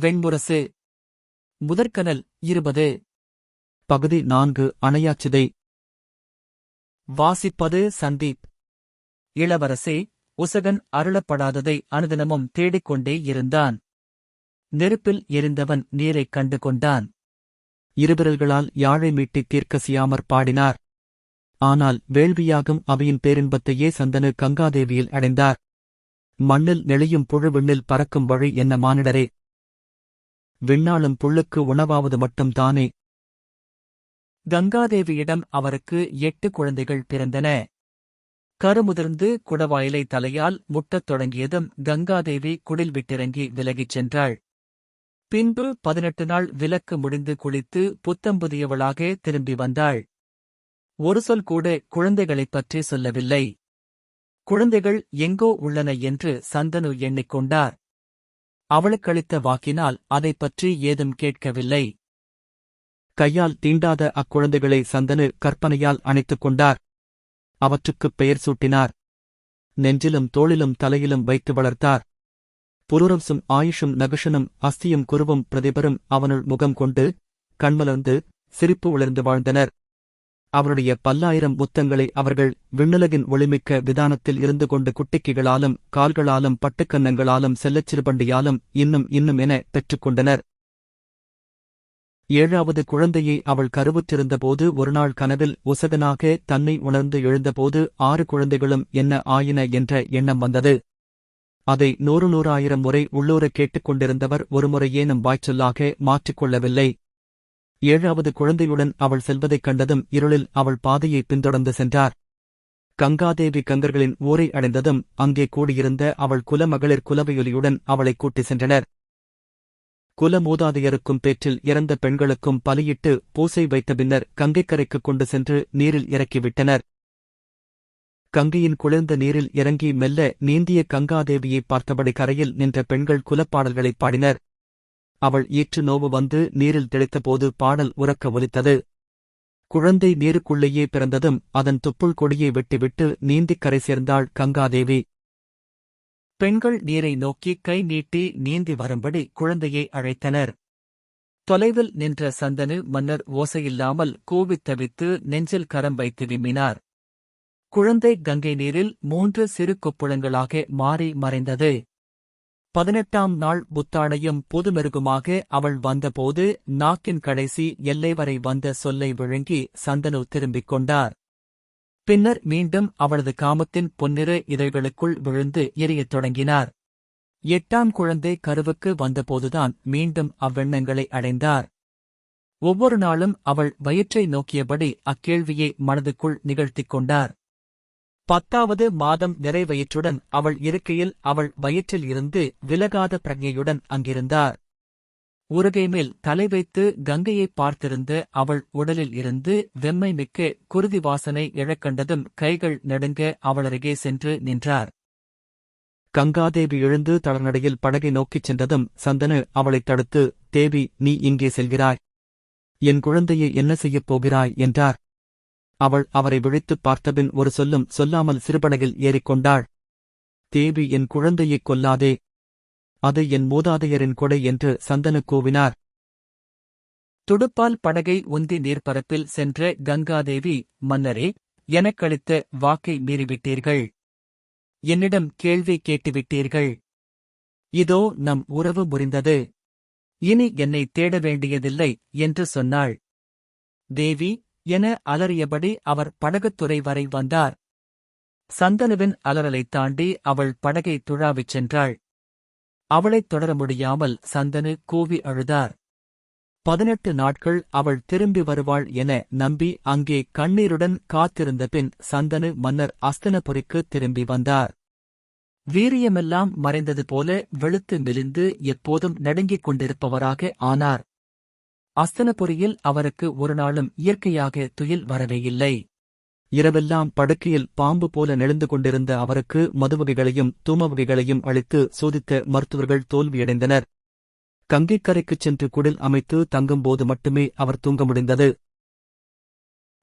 வெண்முரசு. முதற்கனல் இருபது. பகுதி நான்கு அணையாச்சிதை. வாசிப்பது சந்தீப். இளவரசே உசகன் அருளப்படாததை அனுதினமும் தேடிக்கொண்டே இருந்தான். நெருப்பில் எரிந்தவன் நீரைக் கண்டு கொண்டான் இருவிரல்களால் யாழை மீட்டித் தீர்க்கசியாமற் பாடினார். ஆனால் வேள்வியாகும் அவையின் பேரின்பத்தையே சந்தனு கங்காதேவியில் அடைந்தார். மண்ணில் நெளியும் புழு விண்ணில் பறக்கும் வழி என்ன மானிடரே? விண்ணாளும் புள்ளுக்கு உணவாவது மட்டும்தானே? கங்காதேவியிடம் அவருக்கு எட்டு குழந்தைகள் பிறந்தன. கருமுதிர்ந்து குடவாயிலை தலையால் முட்டத் தொடங்கியதும் கங்காதேவி குடில் விட்டிறங்கி விலகிச் சென்றாள். பின்பு பதினெட்டு நாள் விலக்கு முடிந்து குளித்து புத்தம்புதியவளாக திரும்பி வந்தாள். ஒரு சொல் கூட குழந்தைகளைப் பற்றி சொல்லவில்லை. குழந்தைகள் எங்கோ உள்ளன என்று சந்தனு எண்ணிக்கொண்டார். அவளுக்களித்த வாக்கினால் அதைப் பற்றி ஏதும் கேட்கவில்லை. கையால் தீண்டாத அக்குழந்தைகளை சந்தனு கற்பனையால் அணைத்துக் கொண்டார். அவற்றுக்குப் பெயர் சூட்டினார். நெஞ்சிலும் தோளிலும் தலையிலும் வைத்து வளர்த்தார். புருரம்சும் ஆயுஷும் நகுஷனும் அஸ்தியும் குருவும் பிரதிபரும் அவனுள் முகம் கொண்டு கண்மலர்ந்து சிரிப்பு உலர்ந்து வாழ்ந்தனர். அவருடைய பல்லாயிரம் முத்தங்களை அவர்கள் விண்ணுலகின் ஒளிமிக்க விதானத்தில் இருந்து கொண்டு குட்டிக்கிகளாலும் கால்களாலும் பட்டுக்கன்னங்களாலும் செல்லச் சிறுபண்டியாலும் இன்னும் இன்னும் என பெற்றுக்கொண்டனர். ஏழாவது குழந்தையை அவள் கருவுற்றிருந்தபோது ஒருநாள் கனவில் உசகனாக தன்னை உணர்ந்து எழுந்தபோது ஆறு குழந்தைகளும் என்ன ஆயின என்ற எண்ணம் வந்தது. அதை நூறு நூறாயிரம் முறை உள்ளூர கேட்டுக்கொண்டிருந்தவர் ஒருமுறையேனும் வாய்ச்சொல்லாக மாற்றிக்கொள்ளவில்லை. ஏழாவது குழந்தையுடன் அவள் செல்வதைக் கண்டதும் இருளில் அவள் பாதையை பின்தொடர்ந்து சென்றார். கங்காதேவி கங்கர்களின் ஊரை அடைந்ததும் அங்கே கூடியிருந்த அவள் குலமகளிர் குலவையொலியுடன் அவளைக் கூட்டிச் சென்றனர். குல மூதாதையருக்கும் பேற்றில் இறந்த பெண்களுக்கும் பலியிட்டு பூசை வைத்த பின்னர் கங்கைக்கரைக்குக் கொண்டு சென்று நீரில் இறக்கிவிட்டனர். கங்கையின் குளிர்ந்த நீரில் இறங்கி மெல்ல நீந்திய கங்காதேவியைப் பார்த்தபடி கரையில் நின்ற பெண்கள் குலப்பாடல்களைப் பாடினர். அவள் ஈற்று நோவு வந்து நீரில் தெளித்தபோது பாடல் உறக்க ஒலித்தது. குழந்தை நீருக்குள்ளேயே பிறந்ததும் அதன் துப்புள் கொடியை விட்டுவிட்டு நீந்திக் கரை சேர்ந்தாள் கங்காதேவி. பெண்கள் நீரை நோக்கி கை நீட்டி நீந்தி வரும்படி குழந்தையை அழைத்தனர். தொலைவில் நின்ற சந்தனு மன்னர் ஓசையில்லாமல் கூவித் தவித்து நெஞ்சில் கரம் வைத்து விம்மினார். குழந்தை கங்கை நீரில் மூன்று சிறு கொப்புளங்களாக மாறி மறைந்தது. பதினெட்டாம் நாள் புத்தாடையும் புதுமெருகுமாக அவள் வந்தபோது நாக்கின் கடைசி எல்லை வரை வந்த சொல்லை விழுங்கி சந்தனு திரும்பிக் கொண்டார். பின்னர் மீண்டும் அவளது காமத்தின் பொன்னிற இதழ்களுக்குள் விழுந்து எரியத் தொடங்கினார். எட்டாம் குழந்தை கருவுக்கு வந்தபோதுதான் மீண்டும் அவ்வெண்ணங்களை அடைந்தார். ஒவ்வொரு நாளும் அவள் வயிற்றை நோக்கியபடி அக்கேள்வியை மனதுக்குள் நிகழ்த்திக் கொண்டார். பத்தாவது மாதம் நிறைவயிற்றுடன் அவள் இருக்கையில் அவள் வயிற்றில் இருந்து விலகாத பிரஜையுடன் அங்கிருந்தார். உருகை மேல் தலை வைத்து கங்கையை பார்த்திருந்த அவள் உடலில் இருந்து வெம்மை மிக்க குருதி வாசனை இழக்கண்டதும் கைகள் நடுங்க அவளருகே சென்று நின்றார். கங்காதேவி எழுந்து தளர்நடையில் படகை நோக்கிச் சென்றதும் சந்தனு அவளைத் தடுத்து தேவி நீ இங்கே செல்கிறாய். என் குழந்தையை என்ன செய்யப் போகிறாய்? என்றார். அவள் அவரை விழித்துப் பார்த்தபின் ஒரு சொல்லும் சொல்லாமல் சிறுபடகில் ஏறிக்கொண்டாள். தேவி என் குழந்தையைக் கொல்லாதே. அது என் மூதாதையரின் கொடை என்று சந்தனு கூவினார். துடுப்பால் படகை உந்தி நீர்ப்பரப்பில் சென்ற கங்காதேவி மன்னரே எனக்களித்த வாக்கை மீறிவிட்டீர்கள். என்னிடம் கேள்வி கேட்டுவிட்டீர்கள். இதோ நம் உறவு முறிந்தது. இனி என்னை தேட வேண்டியதில்லை என்று சொன்னாள். தேவி என அலறியபடி அவர் படகுத்துறை வரை வந்தார். சந்தனுவின் அலறலைத் தாண்டி அவள் படகை துழாவிச் சென்றாள். அவளைத் தொடர முடியாமல் சந்தனு கூவி அழுதார். பதினெட்டு நாட்கள் அவள் திரும்பி வருவாள் என நம்பி அங்கே கண்ணீருடன் காத்திருந்த பின் சந்தனு மன்னர் அஸ்தனபுரிக்கு திரும்பி வந்தார். வீரியமெல்லாம் மறைந்தது போல வெளுத்து மெலிந்து எப்போதும் நடுங்கிக் கொண்டிருப்பவராக ஆனார். அஸ்தனபுரியில் அவருக்கு ஒரு நாளும் இயற்கையாக துயில் வரவேயில்லை இரவெல்லாம் படுக்கையில் பாம்பு போல நெளிந்து கொண்டிருந்த அவருக்கு மதுவகைகளையும் தூமவகைகளையும் அளித்து சோதித்த மருத்துவர்கள் தோல்வியடைந்தனர். கங்கைக்கரைக்குச் சென்று குடில் அமைத்து தங்கும்போது மட்டுமே அவர் தூங்க முடிந்தது.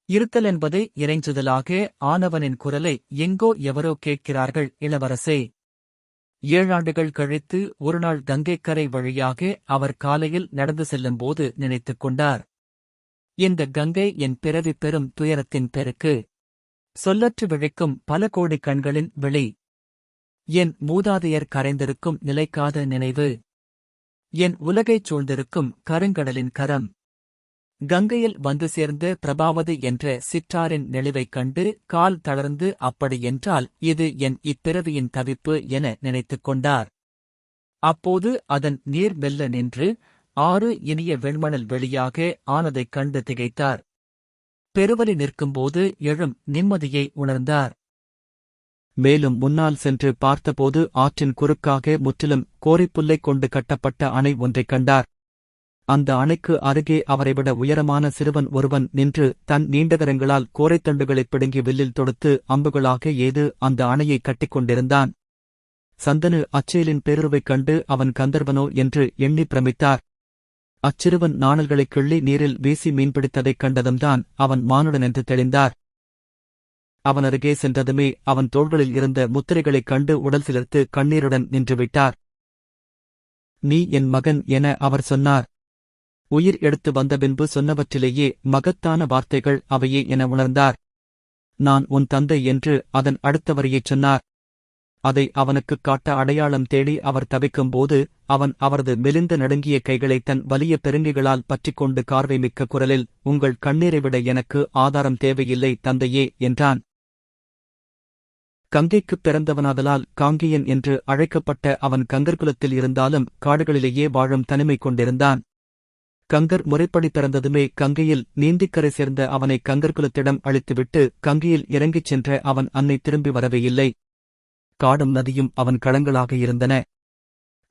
இருத்தல் என்பது இறைஞ்சுதலாக ஆனவனின் குரலை எங்கோ எவரோ கேட்கிறார்கள் இளவரசே. ஏழாண்டுகள் கழித்து ஒருநாள் கங்கைக்கரை வழியாக அவர் காலையில் நடந்து செல்லும்போது நினைத்துக் கொண்டார். இந்த கங்கை என் பிறவி பெறும் துயரத்தின் பெருக்கு. சொல்லற்று விழிக்கும் பல கோடி கண்களின் வெளி என் மூதாதையர் கரைந்திருக்கும் நிலைக்காத நினைவு. என் உலகைச் சூழ்ந்திருக்கும் கருங்கடலின் கரம். கங்கையில் வந்து சேர்ந்த பிரபாவதி என்ற சிற்றாரின் நெளிவைக் கண்டு கால் தளர்ந்து அப்படியென்றால் இது என் இப்பிறவியின் தவிப்பு என நினைத்துக் கொண்டார். அப்போது அதன் நீர் மெல்ல நின்று ஆறு இனிய வெண்மணல் வெளியாக ஆனதைக் கண்டு திகைத்தார். பெருவலி நிற்கும்போது எழும் நிம்மதியை உணர்ந்தார். மேலும் முன்னால் சென்று பார்த்தபோது ஆற்றின் குறுக்காக முற்றிலும் கோரிப்புல்லை கொண்டு கட்டப்பட்ட அணை ஒன்றைக் கண்டார். அந்த அணைக்கு அருகே அவரைவிட உயரமான சிறுவன் ஒருவன் நின்று தன் நீண்டகரங்களால் கோரைத்தண்டுகளைப் பிடுங்கி வில்லில் தொடுத்து அம்புகளாக ஏது அந்த அணையைக் கட்டிக் கொண்டிருந்தான். சந்தனு அச்சேலின் பேருருவைக் கண்டு அவன் கந்தர்வனோ என்று எண்ணி பிரமித்தார். அச்சிறுவன் நாணல்களைக் கிள்ளி நீரில் வீசி மீன்பிடித்ததைக் கண்டதும்தான் அவன் மானுடன் என்று தெளிந்தார். அவன் அருகே சென்றதுமே அவன் தோள்களில் இருந்த முத்திரைகளைக் கண்டு உடல் சிலர்த்து கண்ணீருடன் நின்றுவிட்டார். நீ என் மகன் என அவர் சொன்னார். உயிர் எடுத்து வந்த பின்பு சொன்னவற்றிலேயே மகத்தான வார்த்தைகள் அவையே என உணர்ந்தார். நான் உன் தந்தை என்று அதன் அடுத்த வரியைச் சொன்னார். அதை அவனுக்குக் காட்ட அடையாளம் தேடி அவர் தவிக்கும்போது அவன் அவரது மெலிந்த நடுங்கிய கைகளை தன் வலிய பெருங்கிகளால் பற்றிக்கொண்டு கார்வை மிக்க குரலில் உங்கள் கண்ணீரை விட எனக்கு ஆதாரம் தேவையில்லை தந்தையே என்றான். கங்கைக்குப் பிறந்தவனாதலால் காங்கேயன் என்று அழைக்கப்பட்ட அவன் கங்கர்குலத்தில் இருந்தாலும் காடுகளிலேயே வாழும் தனிமை கொண்டிருந்தான். கங்கர் முறைப்படி பிறந்ததுமே கங்கையில் நீந்திக்கரை சேர்ந்த அவனை கங்கர்குலத்திடம் அழித்துவிட்டு கங்கையில் இறங்கிச் சென்ற அவன் அன்னை திரும்பி வரவே இல்லை. காடும் நதியும் அவன் களங்களாக இருந்தன.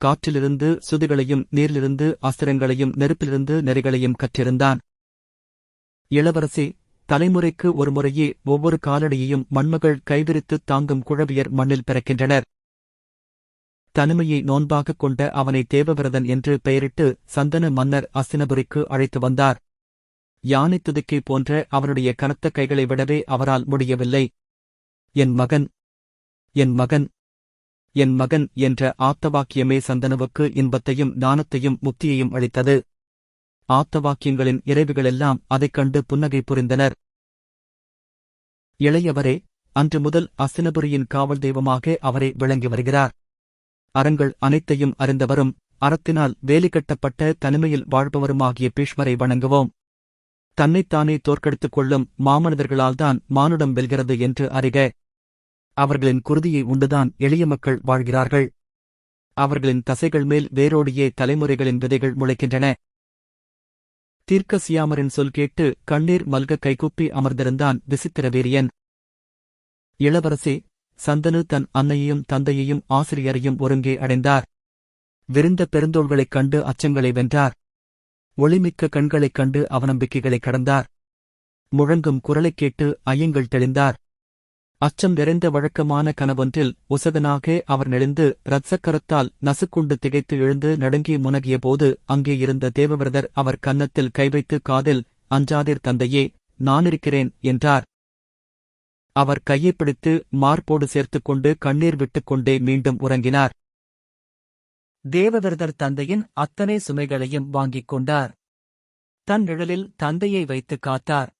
காற்றிலிருந்து சுதிகளையும் நீரிலிருந்து அஸ்திரங்களையும் நெருப்பிலிருந்து நெறிகளையும் கற்றிருந்தான். இளவரசி தலைமுறைக்கு ஒரு முறையே ஒவ்வொரு காலடியையும் மண்மகள் கைவிரித்துத் தாங்கும் குழவியர் மண்ணில் பிறக்கின்றனர். தனிமையை நோன்பாகக் கொண்ட அவனை தேவவிரதன் என்று பெயரிட்டு சந்தன மன்னர் அசினபுரிக்கு அழைத்து வந்தார். யானை துதுக்கை போன்ற அவனுடைய கனத்த கைகளை விடவே அவரால் முடியவில்லை. என் மகன் என் மகன் என் மகன் என்ற ஆத்தவாக்கியமே சந்தனவுக்கு இன்பத்தையும் ஞானத்தையும் முக்தியையும் அளித்தது. ஆத்தவாக்கியங்களின் இறைவுகளெல்லாம் அதைக் கண்டு புன்னகை புரிந்தனர். இளையவரே அன்று முதல் அசினபுரியின் காவல் தெய்வமாக அவரை விளங்கி வருகிறார். அறங்கள் அனைத்தையும் அறிந்தவரும் அறத்தினால் வேலி கட்டப்பட்ட தனிமையில் வாழ்பவருமாகிய பீஷ்மரை வணங்குவோம். தன்னைத்தானே தோற்கெடுத்துக் கொள்ளும் மாமனிதர்களால்தான் மானுடம் வெல்கிறது என்று அறிக. அவர்களின் குருதியை உண்டுதான் எளிய மக்கள் வாழ்கிறார்கள். அவர்களின் தசைகள் மேல் வேரோடியே தலைமுறைகளின் விதைகள் முளைக்கின்றன. தீர்க்கசியாமரின் சொல் கேட்டு கண்ணீர் மல்க கைகுப்பி அமர்ந்திருந்தான் விசித்திரவேரியன். இளவரசி சந்தனு தன் அன்னையையும் தந்தையையும் ஆசிரியரையும் ஒருங்கே அடைந்தார். விரிந்த பெருந்தோள்களைக் கண்டு அச்சங்களை வென்றார். ஒளிமிக்க கண்களைக் கண்டு அவநம்பிக்கைகளைக் கடந்தார். முழங்கும் குரலைக் கேட்டு ஐயங்கள் தெளிந்தார். அச்சம் நிறைந்த வழக்கமான கனவொன்றில் உசகனாக அவர் நெளிந்து இரத்தக்கரத்தால் நசுக்குண்டு திகைத்து எழுந்து நடுங்கி முனகிய போது அங்கே இருந்த தேவவிரதர் அவர் கன்னத்தில் கைவைத்து காதில் அஞ்சாதிர் தந்தையே நானிருக்கிறேன் என்றார். அவர் கையை பிடித்து மார்போடு சேர்த்துக் கொண்டு கண்ணீர் விட்டுக் கொண்டே மீண்டும் உறங்கினார். தேவவிரதர் தந்தையின் அத்தனை சுமைகளையும் வாங்கிக் கொண்டார். தன் நிழலில் தந்தையை வைத்து காத்தார்.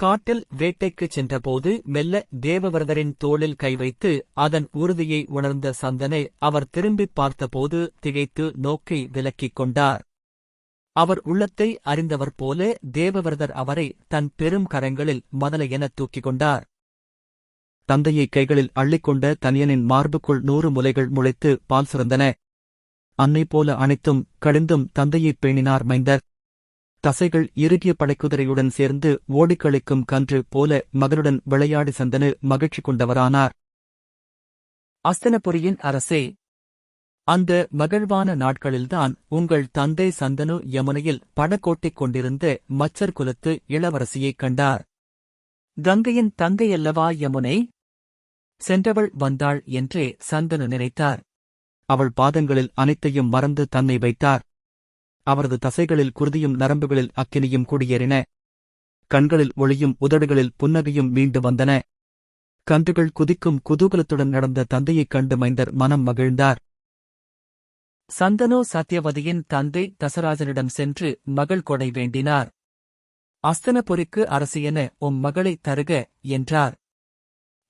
காட்டில் வேட்டைக்குச் சென்றபோது மெல்ல தேவவிரதரின் தோளில் கை வைத்து அதன் உறுதியை உணர்ந்த சந்தனை அவர் திரும்பிப் பார்த்தபோது திகைத்து நோக்கை விலக்கிக் கொண்டார். அவர் உள்ளத்தை அறிந்தவர் போல தேவவிரதர் அவரை தன் பெரும் கரங்களில் மதலை தூக்கிக் கொண்டார். தந்தையை கைகளில் அள்ளிக்கொண்ட தனியனின் மார்புக்குள் நூறு முலைகள் முளைத்து பால் சுரந்தன அன்னை போல அனைத்தும் கழிந்தும் தந்தையைப் பேணினார் மைந்தர். தசைகள் இறுகிய படைக்குதிரையுடன் சேர்ந்து ஓடிக்களிக்கும் கன்று போல மகனுடன் விளையாடி சந்தனு மகிழ்ச்சி கொண்டவரானார். அஸ்தனபுரியின் அரசே அந்த மகிழ்வான நாட்களில்தான் உங்கள் தந்தை சந்தனு யமுனையில் படக்கோட்டிக் கொண்டிருந்த மச்சர் குலத்து இளவரசியைக் கண்டார். கங்கையின் தந்தையல்லவா யமுனை? சென்றவள் வந்தாள் என்றே சந்தனு நினைத்தார். அவள் பாதங்களில் அனைத்தையும் மறந்து தன்னை வைத்தார். அவரது தசைகளில் குருதியும் நரம்புகளில் அக்கினியும் குடியேறின. கண்களில் ஒளியும் உதடுகளில் புன்னகையும் மீண்டு வந்தன. கன்றுகள் குதிக்கும் குதூகலத்துடன் நடந்த தந்தையைக் கண்டு மைந்தர் மனம் மகிழ்ந்தார். சந்தனு சத்யவதியின் தந்தை தசராஜனிடம் சென்று மகள் கொடை வேண்டினார். அஸ்தனபுரிக்கு அரசியென உம் மகளை தருக என்றார்.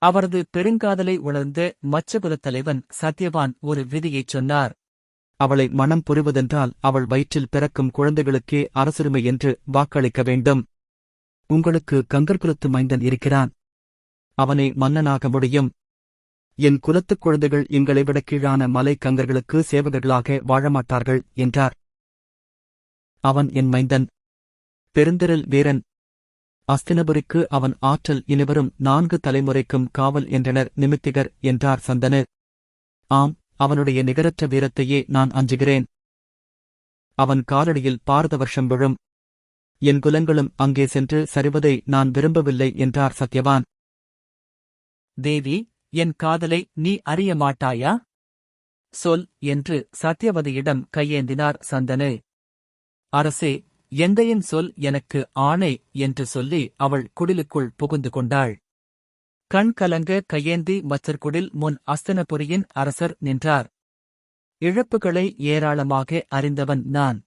அவரது பெருங்காதலை உணர்ந்த மச்சகுலத் தலைவன் சத்யவான் ஒரு விதியைச் சொன்னார். அவளை மனம் புரிவதென்றால் அவள் வயிற்றில் பிறக்கும் குழந்தைகளுக்கே அரசுரிமை என்று வாக்களிக்க வேண்டும். உங்களுக்கு கங்கர்குலத்து மைந்தன் இருக்கிறான். அவனை மன்னனாக முடியும். என் குலத்துக் குழந்தைகள் எங்களை விட கீழான மலை கங்கர்களுக்கு சேவகர்களாக வாழமாட்டார்கள் என்றார். அவன் என் மைந்தன். பெருந்திரல் வீரன் அஸ்தினபுரிக்கு அவன் ஆற்றல் இனிவரும் நான்கு தலைமுறைக்கும் காவல் என்றனர் நிமித்திகர் என்றார் சந்தனு. ஆம் அவனுடைய நிகரற்ற வீரத்தையே நான் அஞ்சுகிறேன். அவன் காலடியில் பாரத வருஷம் விழும். என் குலங்களும் அங்கே சென்று சரிவதை நான் விரும்பவில்லை என்றார் சத்யவான். தேவி என் காதலை நீ அறிய மாட்டாயா? சொல் என்று சத்யவதியிடம் கையேந்தினார் சந்தனு. அரசே எந்தையின் சொல் எனக்கு ஆணை என்று சொல்லி அவள் குடிலுக்குள் புகுந்து கொண்டாள். கண் கலங்க கையேந்தி மச்சர்குடில் முன் அஸ்தனபுரியின் அரசர் நின்றார். இழப்புகளை ஏராளமாக அறிந்தவன் நான்.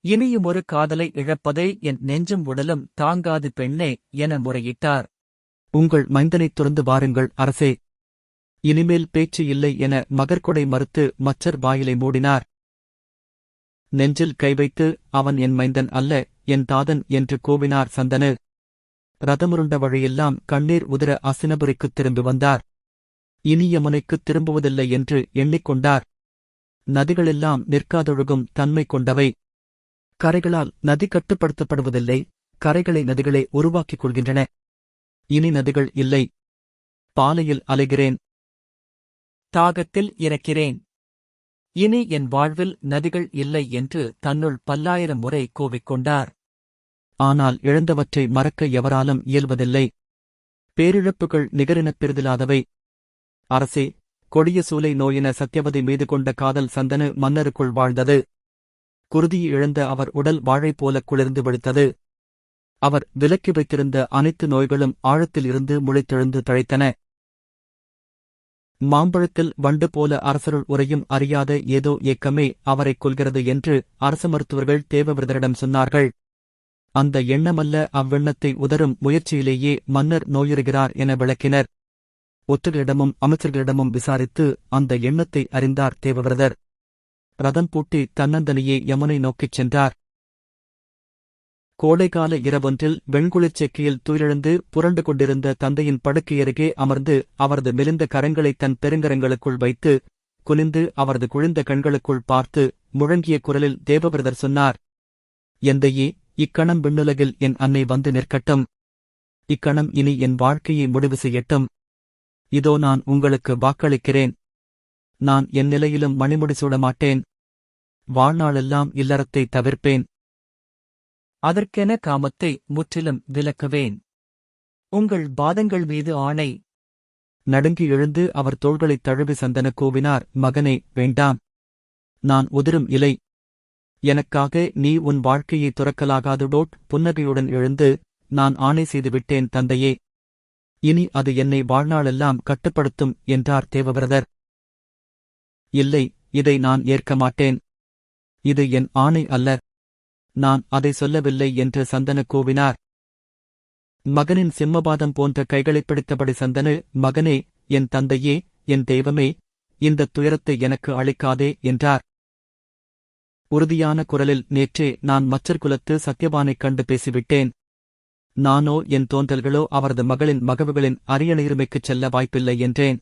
இனியும் ஒரு காதலை இழப்பதை என் நெஞ்சும் உடலும் தாங்காது பெண்ணே என முறையிட்டார். உங்கள் மைந்தனைத் துறந்து வாருங்கள் அரசே. இனிமேல் பேச்சு இல்லை என மகர்கொடை மறுத்து மச்சர் வாயிலை மூடினார். நெஞ்சில் கை வைத்து அவன் என் மைந்தன் அல்ல என் தாதன் என்று கூவினார் சந்தனு. ரதமுருண்ட வழியெல்லாம் கண்ணீர் உதிர அசினபுரிக்குத் திரும்பி வந்தார். இனி யமுனைக்குத் திரும்புவதில்லை என்று எண்ணிக்கொண்டார். நதிகளெல்லாம் நிற்காதொழுகும் தன்மை கொண்டவை. கரைகளால் நதி கட்டுப்படுத்தப்படுவதில்லை கரைகளை நதிகளே உருவாக்கிக் கொள்கின்றன. இனி நதிகள் இல்லை. பாலையில் அலைகிறேன். தாகத்தில் இறக்கிறேன். இனி என் வாழ்வில் நதிகள் இல்லை என்று தன்னுள் பல்லாயிரம் முறை கோவிக்கொண்டார். ஆனால் இழந்தவற்றை மறக்க எவராலும் இயல்வதில்லை. பேரிழப்புகள் நிகரின பெரிதிலாதவை. அரசே கொடிய சூலை நோயின சத்யவதி மீது கொண்ட காதல் சந்தனு மன்னருக்குள் வாழ்ந்தது. குருதியை இழந்த அவர் உடல் வாழை போல குளிர்ந்து விழுத்தது அவர் விலக்கி வைத்திருந்த அனைத்து நோய்களும் ஆழத்தில் இருந்து முளைத்தெழுந்து தழைத்தன. மாம்பழத்தில் வண்டு போல அரசருள் உரையும் அறியாத ஏதோ ஏக்கமே அவரைக் கொள்கிறது என்று அரச மருத்துவர்கள் தேவவிரதரிடம் சொன்னார்கள். அந்த எண்ணமல்ல அவ்வெண்ணத்தை உதரும் முயற்சியிலேயே மன்னர் நோயுறுகிறார் என விளக்கினர். ஒற்றர்களிடமும் அமைச்சர்களிடமும் விசாரித்து அந்த எண்ணத்தை அறிந்தார் தேவவிரதர். ரதம் பூட்டி தன்னந்தனியே யமுனை நோக்கிச் சென்றார். கோடைகால இரவொன்றில் வெண்குளிர்ச் செக்கியில் புரண்டு கொண்டிருந்த தந்தையின் படுக்கையருகே அமர்ந்து அவரது மெலிந்த கரங்களை தன் பெருங்கரங்களுக்குள் வைத்து குனிந்து அவரது குழிந்த கண்களுக்குள் பார்த்து முழங்கிய குரலில் தேவவிரதர் சொன்னார் எந்தையே இக்கணம் விண்ணுலகில் என் அன்னை வந்து நிற்கட்டும். இக்கணம் இனி என் வாழ்க்கையை முடிவு செய்யட்டும். இதோ நான் உங்களுக்கு வாக்களிக்கிறேன். நான் என் நிலையிலும் மணிமுடி சூட மாட்டேன் வாழ்நாளெல்லாம் இல்லறத்தை தவிர்ப்பேன். அதற்கென காமத்தை முற்றிலும் விலக்குவேன். உங்கள் பாதங்கள் மீது ஆணை. நடுங்கி எழுந்து அவர் தோள்களைத் தழுவி சந்தன கூவினார் மகனே வேண்டாம். நான் உதிரும் இலை. எனக்காக நீ உன் வாழ்க்கையை துறக்கலாகாதுடோட் புன்னகையுடன் எழுந்து நான் ஆணை செய்துவிட்டேன் தந்தையே. இனி அது என்னை வாழ்நாளெல்லாம் கட்டுப்படுத்தும் என்றார் தேவவிரதர். இல்லை இதை நான் ஏற்க மாட்டேன். இது என் ஆணை அல்ல. நான் அதை சொல்லவில்லை என்று சந்தனு கூவினார். மகனின் சிம்மபாதம் போன்ற கைகளைப் பிடித்தபடி சந்தனு மகனே என் தந்தையே என் தெய்வமே இந்தத் துயரத்தை எனக்கு அளிக்காதே என்றார். உறுதியான குரலில் நேற்றே நான் மச்சர் குலத்து சத்யவானைக் கண்டு பேசிவிட்டேன். நானோ என் தோன்றல்களோ அவரது மகளின் மகவுகளின் அரியணையுரிமைக்குச் செல்ல வாய்ப்பில்லை என்றேன்.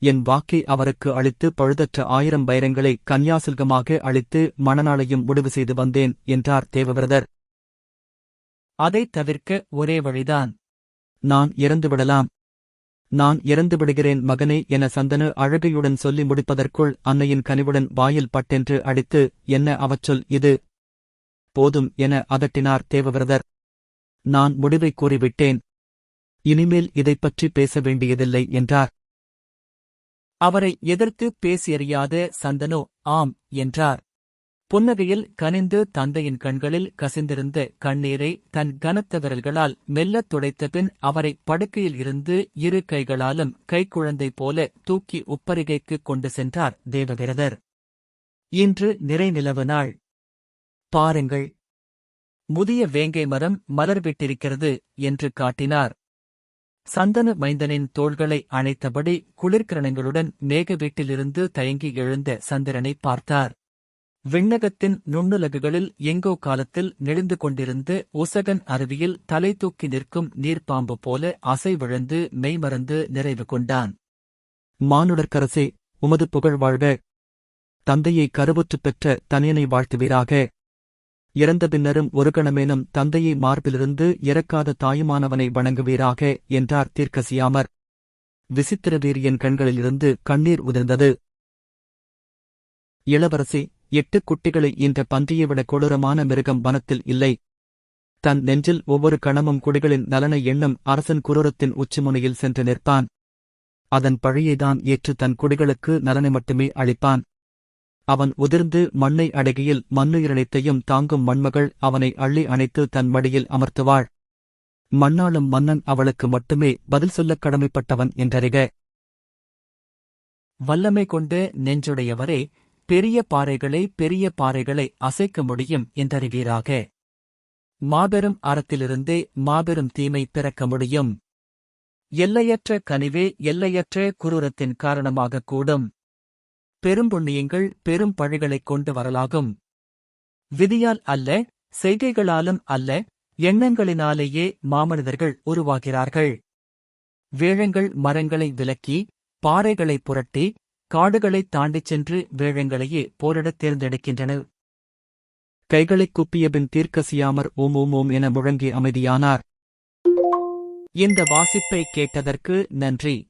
என் வாக்கை அவருக்கு அளித்து பழுதற்ற ஆயிரம் பைரங்களை கன்யாசுல்கமாக அளித்து மணநாளையும் முடிவு செய்து வந்தேன் என்றார் தேவவிரதர். அதைத் தவிர்க்க ஒரே வழிதான். நான் இறந்துவிடலாம் நான் இறந்து விடுகிறேன் மகனே என சந்தனு அழகையுடன் சொல்லி முடிப்பதற்குள் அன்னையின் கனிவுடன் வாயில் பட்டென்று அடித்து என்ன அவச்சொல் இது? போதும் என அதட்டினார் தேவவிரதர். நான் முடிவை கூறிவிட்டேன். இனிமேல் இதைப்பற்றி பேச வேண்டியதில்லை என்றார். அவரை எதிர்த்து பேசியறியாத சந்தனோ ஆம் என்றார். புன்னகையில் கனிந்து தந்தையின் கண்களில் கசிந்திருந்த கண்ணீரை தன் கனத்த விரல்களால் மெல்லத் துடைத்தபின் அவரை படுக்கையில் இருந்து இரு கைகளாலும் கைக்குழந்தை போல தூக்கி உப்பரிகைக்கு கொண்டு சென்றார் தேவவிரதர் இன்று நிறைநிலவு நாள். பாருங்கள். முதிய வேங்கை மரம் மலர் விட்டிருக்கிறது என்று காட்டினார். சந்தனு மைந்தனின் தோள்களை அணைத்தபடி குளிர்கிரணங்களுடன் மேக வீட்டிலிருந்து தயங்கி எழுந்த சந்திரனை பார்த்தார். விண்ணகத்தின் நுண்ணுலகுகளில் எங்கோ காலத்தில் நெளிந்து கொண்டிருந்து உசகன் அருவியில் தலை தூக்கி நிற்கும் நீர்ப்பாம்பு போல அசைவிழந்து மெய்மறந்து நிறைவு கொண்டான். மானுடர்க்கரசே உமது புகழ் வாழ்க தந்தையை கருவுற்றுப் பெற்ற தனியனை வாழ்த்துவீராக. இறந்த பின்னரும் ஒரு கணமேனும் தந்தையை மார்பிலிருந்து இறக்காத தாயுமானவனை வணங்குவீராக என்றார் தீர்க்கசியாமர். விசித்திரவீரியன் கண்களிலிருந்து கண்ணீர் உதிர்ந்தது. இளவரசி எட்டு குட்டிகளை இந்த பன்றியை விட கொடூரமான மிருகம் வனத்தில் இல்லை. தன் நெஞ்சில் ஒவ்வொரு கணமும் குடிகளின் நலனை எண்ணும் அரசன் குரூரத்தின் உச்சிமுனையில் சென்று நிற்பான். அதன் பழியைதான் ஏற்று தன் குடிகளுக்கு நலனை மட்டுமே அளிப்பான். அவன் உதிர்ந்து மண்ணை அடகியில் மண்ணுயிரனைத்தையும் தாங்கும் மண்மகள் அவனை அள்ளி அணைத்து தன் மடியில் அமர்த்துவாள். மண்ணாளும் மன்னன் அவளுக்கு மட்டுமே பதில் சொல்லக் கடமைப்பட்டவன் என்றறிக. வல்லமை கொண்டு நெஞ்சுடையவரே பெரிய பாறைகளை பெரிய பாறைகளை அசைக்க முடியும் என்றறிவீராக. மாபெரும் அறத்திலிருந்தே மாபெரும் தீமை பிறக்க முடியும். எல்லையற்ற கனிவே எல்லையற்ற குரூரத்தின் காரணமாகக் கூடும். பெரும்புண்ணியங்கள் பெரும் பழிகளைக் கொண்டு வரலாகும். விதியால் அல்ல செய்கைகளாலும் அல்ல எண்ணங்களினாலேயே மாமனிதர்கள் உருவாகிறார்கள். வேழங்கள் மரங்களை விலக்கி பாறைகளை புரட்டி காடுகளைத் தாண்டிச் சென்று வேழங்களையே போரிடத் தேர்ந்தெடுக்கின்றனர் கைகளைக் குப்பியபின் தீர்க்கசியாமர் ஓம் ஓம் ஓம் என முழங்கி அமைதியானார். இந்த வாசிப்பை கேட்டதற்கு நன்றி.